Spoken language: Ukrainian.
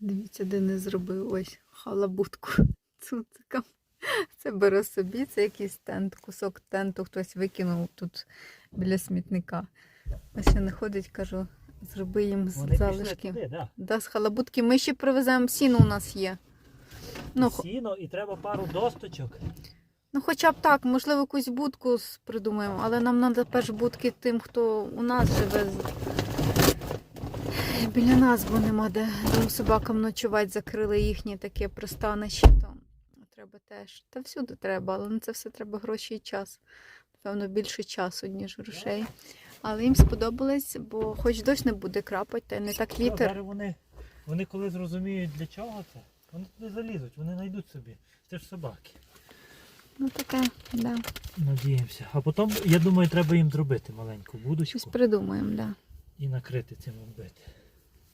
Дивіться, де не зробив ось халабутку цуцикам. Це бере собі, це якийсь тент, кусок тенту хтось викинув тут біля смітника. Ось він ходить, кажу, зроби їм з Вони залишки. туди, да. Да, з халабутки. Ми ще привеземо сіно у нас є. Ну, Сіно і треба пару досточок. ну, хоча б так, можливо, якусь будку придумаємо, але нам треба перш будки тим, хто у нас живе. Біля нас, бо нема де двом собакам ночувати, закрили їхнє таке пристанище, то треба теж. Та всюди треба, але на це все треба гроші і час. Напевно, більше часу, ніж грошей. Але їм сподобалось, бо хоч дощ не буде крапати, та й не так вітер. Вони, вони коли зрозуміють для чого це, вони туди залізуть, вони знайдуть собі. Це ж собаки. Ну таке, да. Надіємося. А потім, я думаю, треба їм зробити маленьку Щось будочку придумаємо, да. і накрити цим оббити.